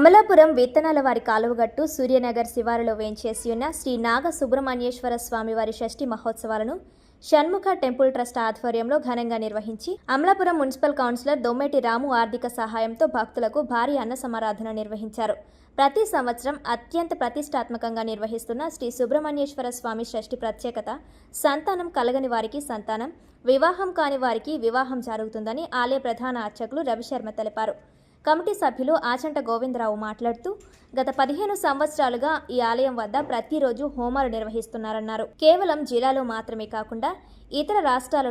అమలాపురం విత్తనాల వారి కాలువగట్టు సూర్యనగర్ శివారులో వేంచేసి ఉన్న శ్రీ నాగ సుబ్రహ్మణ్యేశ్వర స్వామి వారి షష్ఠి మహోత్సవాలను షణ్ముఖ టెంపుల్ ట్రస్ట్ ఆధ్వర్యంలో ఘనంగా నిర్వహించి అమలాపురం మున్సిపల్ కౌన్సిలర్ దొమ్మేటి రాము ఆర్థిక సహాయంతో భక్తులకు భారీ అన్న సమారాధన నిర్వహించారు. ప్రతి సంవత్సరం అత్యంత ప్రతిష్టాత్మకంగా నిర్వహిస్తున్న శ్రీ సుబ్రహ్మణ్యేశ్వర స్వామి షష్ఠి ప్రత్యేకత సంతానం కలగని వారికి సంతానం వివాహం కాని వారికి వివాహం జరుగుతుందని ఆలయ ప్రధాన అర్చకులు రవిశర్మ తెలిపారు. కమిటీ సభ్యులు ఆచంట గోవిందరావు మాట్లాడుతూ గత పదిహేను సంవత్సరాలుగా ఈ ఆలయం వద్ద ప్రతిరోజు హోమాలు నిర్వహిస్తున్నారన్నారు. కేవలం జిల్లాలో మాత్రమే కాకుండా ఇతర రాష్ట్రాల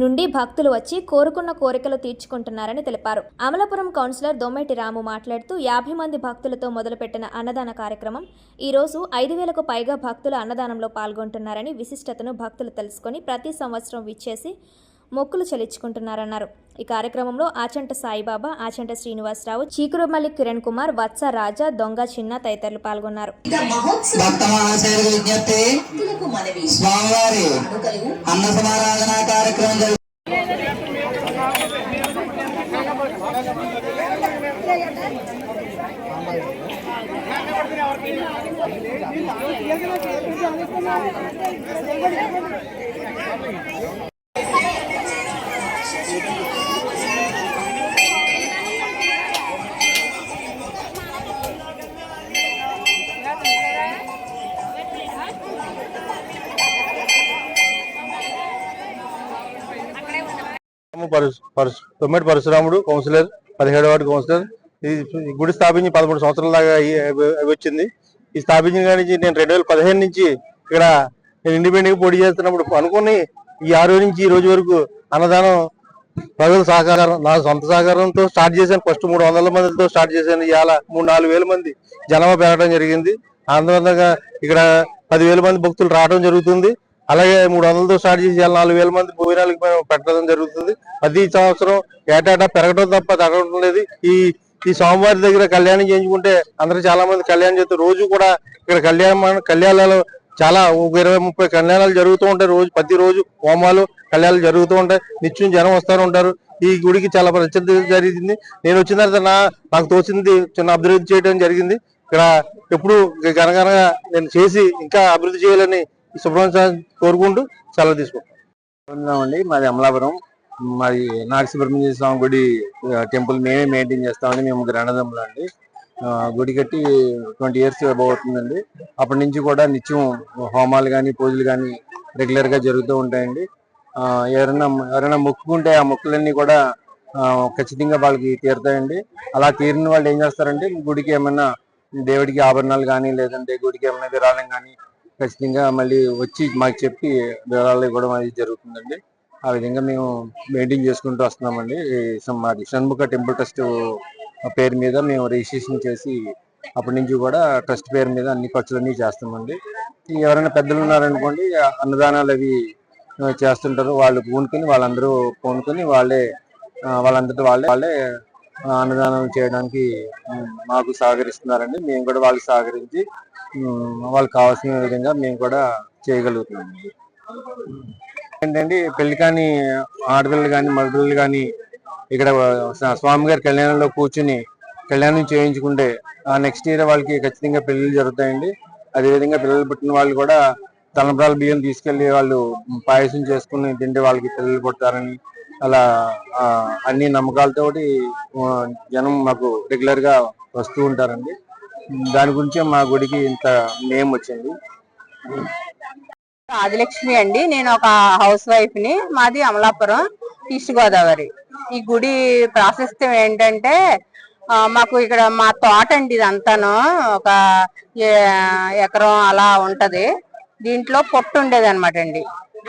నుండి భక్తులు వచ్చి కోరుకున్న కోరికలు తీర్చుకుంటున్నారని తెలిపారు. అమలాపురం కౌన్సిలర్ దొమ్మెటి రాము మాట్లాడుతూ యాభై మంది భక్తులతో మొదలుపెట్టిన అన్నదాన కార్యక్రమం ఈరోజు ఐదు వేలకు పైగా భక్తులు అన్నదానంలో పాల్గొంటున్నారని విశిష్టతను భక్తులు తెలుసుకొని ప్రతి సంవత్సరం విచ్చేసి మొక్కులు చెల్లించుకుంటున్నారన్నారు. ఈ కార్యక్రమంలో ఆచంట సాయిబాబా ఆచంట శ్రీనివాసరావు చీకురుమల్లి కిరణ్ కుమార్ వత్స రాజా దొంగ చిన్న తదితరులు పాల్గొన్నారు. అన్న సమారాధన కార్యక్రమం జరుగు పరశురాముడు కౌన్సిలర్ పదిహేడు వార్డు కౌన్సిలర్. ఈ గుడి స్థాపించి పదమూడు సంవత్సరాల దాకా వచ్చింది. ఈ స్థాపించిన నుంచి నేను రెండు వేల పదిహేను నుంచి ఇక్కడ నేను ఇండిపెండెంట్గా పోటీ చేస్తున్నప్పుడు అనుకుని ఈ ఆరు నుంచి ఈ రోజు వరకు అన్నదానం ప్రజల సహకారం నా సొంత సహకారంతో స్టార్ట్ చేశాను. ఫస్ట్ మూడు వందల మందితో స్టార్ట్ చేశాను. ఇవాళ మూడు నాలుగు వేల మంది జనాభా పెరగడం జరిగింది. ఆంధ్రవంతంగా ఇక్కడ పదివేల మంది భక్తులు రావడం జరుగుతుంది. అలాగే మూడు వందలతో స్టార్ట్ చేసి నాలుగు వేల మంది భోజనాలకు మేము పెట్టడం జరుగుతుంది. ప్రతి సంవత్సరం ఏటాటా పెరగడం తప్ప తగ్గడం లేదు. ఈ ఈ స్వామివారి దగ్గర కళ్యాణం చేయించుకుంటే అందరూ చాలా మంది కళ్యాణం చేస్తారు. రోజు కూడా ఇక్కడ కళ్యాణ కళ్యాణాలు చాలా ఒక ఇరవై ముప్పై కళ్యాణాలు జరుగుతూ ఉంటాయి. రోజు ప్రతి రోజు హోమాలు కళ్యాణాలు జరుగుతూ ఉంటాయి. నిత్యం జనం వస్తూ ఉంటారు. ఈ గుడికి చాలా ప్రసిద్ధి జరిగింది. నేను వచ్చిన తర్వాత నా నాకు తోచింది చిన్న అభివృద్ధి చేయడం జరిగింది. ఇక్కడ ఎప్పుడు గనగనగా నేను చేసి ఇంకా అభివృద్ధి చేయాలని ఈ సుబ్రహ్మణ్య కోరుకుంటూ సెలవు తీసుకుంటాను అండి మాది అమలాపురం మాది నాగసుబ్రహ్మణ్య స్వామి గుడి టెంపుల్ మేమే మెయింటైన్ చేస్తామండి. మేము గ్రంథదమ్ములు అండి. గుడి కట్టి ట్వంటీ ఇయర్స్ అవుతుందండి అప్పటి నుంచి కూడా నిత్యం హోమాలు కానీ పూజలు కానీ రెగ్యులర్గా జరుగుతూ ఉంటాయండి. ఎవరైనా ఎవరైనా మొక్కుకుంటే ఆ మొక్కులన్నీ కూడా ఖచ్చితంగా వాళ్ళకి తీరుతాయండి. అలా తీరిన వాళ్ళు ఏం చేస్తారంటే గుడికి ఏమైనా దేవుడికి ఆభరణాలు కానీ లేదంటే గుడికి ఏమైనా విరాళం కానీ ఖచ్చితంగా మళ్ళీ వచ్చి మాకు చెప్పి వివరాలు ఇవ్వడం అనేది జరుగుతుందండి. ఆ విధంగా మేము మెయింటైన్ చేసుకుంటూ వస్తున్నామండి. మాది షణ్ముఖ టెంపుల్ ట్రస్ట్ పేరు మీద మేము రిజిస్ట్రేషన్ చేసి అప్పటి నుంచి కూడా ట్రస్ట్ పేరు మీద అన్ని ఖర్చులన్నీ చేస్తామండి. ఎవరైనా పెద్దలు ఉన్నారనుకోండి అన్నదానాలు అవి చేస్తుంటారు. వాళ్ళు పూనుకొని వాళ్ళందరూ పూనుకొని వాళ్ళే వాళ్ళందరితో వాళ్ళంతటి వాళ్ళే వాళ్ళే అన్నదానం చేయడానికి మాకు సహకరిస్తున్నారండి. మేము కూడా వాళ్ళు సహకరించి వాళ్ళకి కావాల్సిన విధంగా మేము కూడా చేయగలుగుతున్నాం. ఏంటంటే పెళ్ళి కానీ ఆడపిల్లలు కానీ మగపిల్లలు కానీ ఇక్కడ స్వామి గారి కళ్యాణంలో కూర్చుని కళ్యాణం చేయించుకుంటే ఆ నెక్స్ట్ ఇయర్ వాళ్ళకి ఖచ్చితంగా పెళ్ళిళ్ళు జరుగుతాయండి. అదేవిధంగా పిల్లలు పుట్టిన వాళ్ళు కూడా తలంబ్రాల బియ్యం తీసుకెళ్ళి వాళ్ళు పాయసం చేసుకుని తింటే వాళ్ళకి పిల్లలు పుడతారని అలా అన్ని నమ్మకాలతోటి జనం మాకు రెగ్యులర్గా వస్తూ ఉంటారండి. దాని గురించే మా గుడికి ఇంత నేమ్ వచ్చింది. ఆదిలక్ష్మి అండి. నేను ఒక హౌస్ వైఫ్ని. మాది అమలాపురం ఈస్ట్ గోదావరి. ఈ గుడి ప్రాశస్త్యం ఏంటంటే మాకు ఇక్కడ మా తోట అండి ఇదంతాను. ఒక ఏ- ఎకరం అలా ఉంటది. దీంట్లో పొట్టు ఉండేది అనమాట అండి.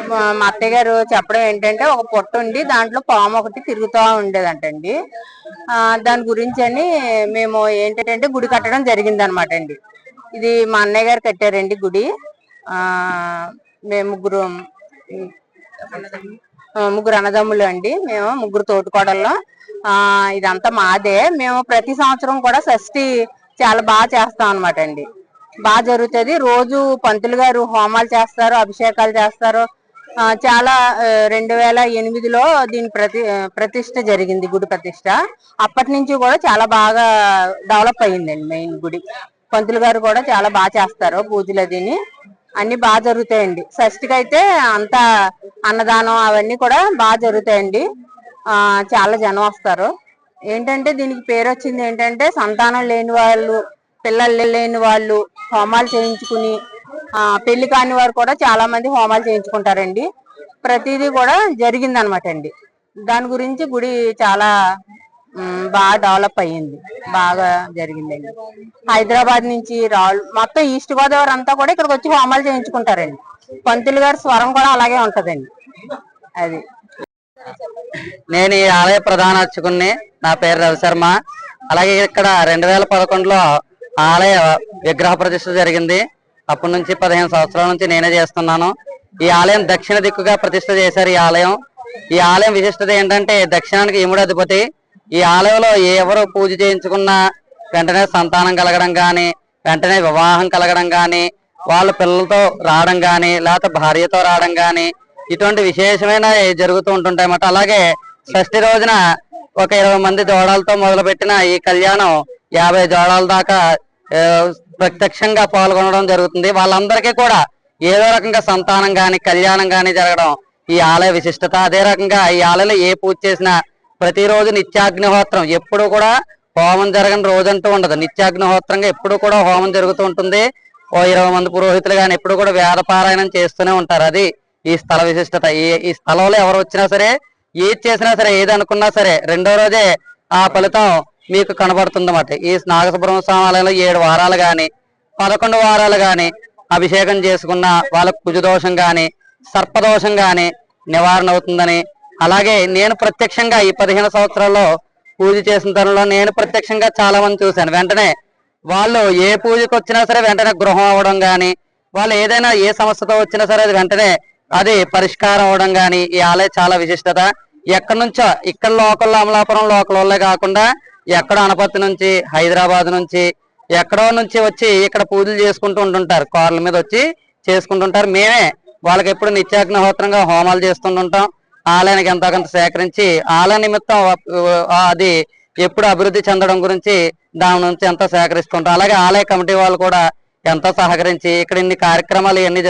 మా అత్తయ్య గారు చెప్పడం ఏంటంటే ఒక పొట్టు ఉండి దాంట్లో పాము ఒకటి తిరుగుతూ ఉండేదంటండి. దాని గురించి అని మేము ఏంటంటే గుడి కట్టడం జరిగింది అనమాట అండి. ఇది మా అన్నయ్య గారు కట్టారండి గుడి. మేము ముగ్గురు ముగ్గురు అన్నదమ్ములు అండి. మేము ముగ్గురు తోటికోడల్లో ఇదంతా మాదే. మేము ప్రతి సంవత్సరం కూడా షష్ఠి చాలా బాగా చేస్తాం అనమాట అండి. బాగా జరుగుతుంది. రోజు పంతులు గారు హోమాలు చేస్తారు అభిషేకాలు చేస్తారు. చాలా రెండు వేల ఎనిమిదిలో దీని ప్రతి ప్రతిష్ట జరిగింది గుడి ప్రతిష్ట అప్పటి నుంచి కూడా చాలా బాగా డెవలప్ అయ్యిందండి మెయిన్ గుడి. పంతులు గారు కూడా చాలా బాగా చేస్తారు పూజలు అదిని. అన్ని బాగా జరుగుతాయండి. షష్టికి అయితే అంతా అన్నదానం అవన్నీ కూడా బాగా జరుగుతాయండి. చాలా జనం వస్తారు. ఏంటంటే దీనికి పేరు వచ్చింది ఏంటంటే సంతానం లేని వాళ్ళు పిల్లలు లేని వాళ్ళు హోమాలు చేయించుకుని పెళ్ళి కాని వారు కూడా చాలా మంది హోమాలు చేయించుకుంటారండి. ప్రతిదీ కూడా జరిగింది అనమాట అండి. దాని గురించి గుడి చాలా బాగా డెవలప్ అయ్యింది. బాగా జరిగిందండి. హైదరాబాద్ నుంచి రాళ్ళు మొత్తం ఈస్ట్ గోదావరి అంతా కూడా ఇక్కడికి వచ్చి హోమాలు చేయించుకుంటారండి. పంతులు గారి స్వరం కూడా అలాగే ఉంటదండి. అది. నేను ఈ ఆలయ ప్రధాన అర్చకుని నా పేరు రవిశర్మ. అలాగే ఇక్కడ రెండు వేల పదకొండులో ఆలయ విగ్రహ ప్రతిష్ట జరిగింది. అప్పటి నుంచి పదిహేను సంవత్సరాల నుంచి నేనే చేస్తున్నాను. ఈ ఆలయం దక్షిణ దిక్కుగా ప్రతిష్ట చేశారు ఈ ఆలయం. ఈ ఆలయం విశిష్టత ఏంటంటే దక్షిణానికి యముడు అధిపతి. ఈ ఆలయంలో ఎవరు పూజ చేయించుకున్నా వెంటనే సంతానం కలగడం కానీ వెంటనే వివాహం కలగడం కానీ వాళ్ళ పిల్లలతో రావడం కానీ లేకపోతే భార్యతో రావడం కానీ ఇటువంటి విశేషమైన జరుగుతూ ఉంటుంటాయి అన్నమాట. అలాగే షష్ఠి రోజున ఒక ఇరవై మంది జోడాలతో మొదలుపెట్టిన ఈ కళ్యాణం యాభై జోడాల దాకా ప్రత్యక్షంగా పాల్గొనడం జరుగుతుంది. వాళ్ళందరికీ కూడా ఏదో రకంగా సంతానం కానీ కళ్యాణం కానీ జరగడం ఈ ఆలయ విశిష్టత. అదే రకంగా ఈ ఆలయంలో ఏ పూజ చేసినా ప్రతిరోజు నిత్యాగ్నిహోత్రం ఎప్పుడు కూడా హోమం జరగని రోజంటూ ఉండదు. నిత్యాగ్నిహోత్రంగా ఎప్పుడు కూడా హోమం జరుగుతూ ఉంటుంది. ఓ ఇరవై మంది పురోహితులు కానీ ఎప్పుడు కూడా వేద పారాయణం చేస్తూనే ఉంటారు. అది ఈ స్థల విశిష్టత. ఈ ఈ స్థలంలో ఎవరు వచ్చినా సరే ఏది చేసినా సరే ఏది అనుకున్నా సరే రెండో రోజే ఆ ఫలితం మీకు కనబడుతుంది అన్నమాట ఈ నాగసుబ్రహ్మ స్వామి ఆలయంలో ఏడు వారాలు కానీ పదకొండు వారాలు కానీ అభిషేకం చేసుకున్న వాళ్ళకు కుజదోషం కానీ సర్పదోషం కానీ నివారణ అవుతుందని అలాగే నేను ప్రత్యక్షంగా ఈ పదిహేను సంవత్సరాల్లో పూజ చేసిన తరుణంలో నేను ప్రత్యక్షంగా చాలా మంది చూశాను. వెంటనే వాళ్ళు ఏ పూజకు వచ్చినా సరే వెంటనే గృహం అవ్వడం కానీ వాళ్ళు ఏదైనా ఏ సమస్యతో వచ్చినా సరే అది వెంటనే అది పరిష్కారం అవడం కానీ ఈ ఆలయం చాలా విశిష్టత. ఎక్కడి నుంచో ఇక్కడ లోకల్ అమలాపురం లోకల్ వాళ్ళే కాకుండా ఎక్కడో అనపత్తి నుంచి హైదరాబాద్ నుంచి ఎక్కడో నుంచి వచ్చి ఇక్కడ పూజలు చేసుకుంటూ ఉంటుంటారు. కార్ల మీద వచ్చి చేసుకుంటుంటారు మేమే వాళ్ళకి ఎప్పుడు నిత్యాగ్నిహోత్రంగా హోమాలు చేస్తుంటుంటాం ఆలయానికి ఎంతో కొంత సేకరించి ఆలయ నిమిత్తం అది ఎప్పుడు అభివృద్ధి చెందడం గురించి దాని నుంచి ఎంతో సేకరిస్తుంటాం. అలాగే ఆలయ కమిటీ వాళ్ళు కూడా ఎంతో సహకరించి ఇక్కడ ఇన్ని కార్యక్రమాలు ఇవన్నీ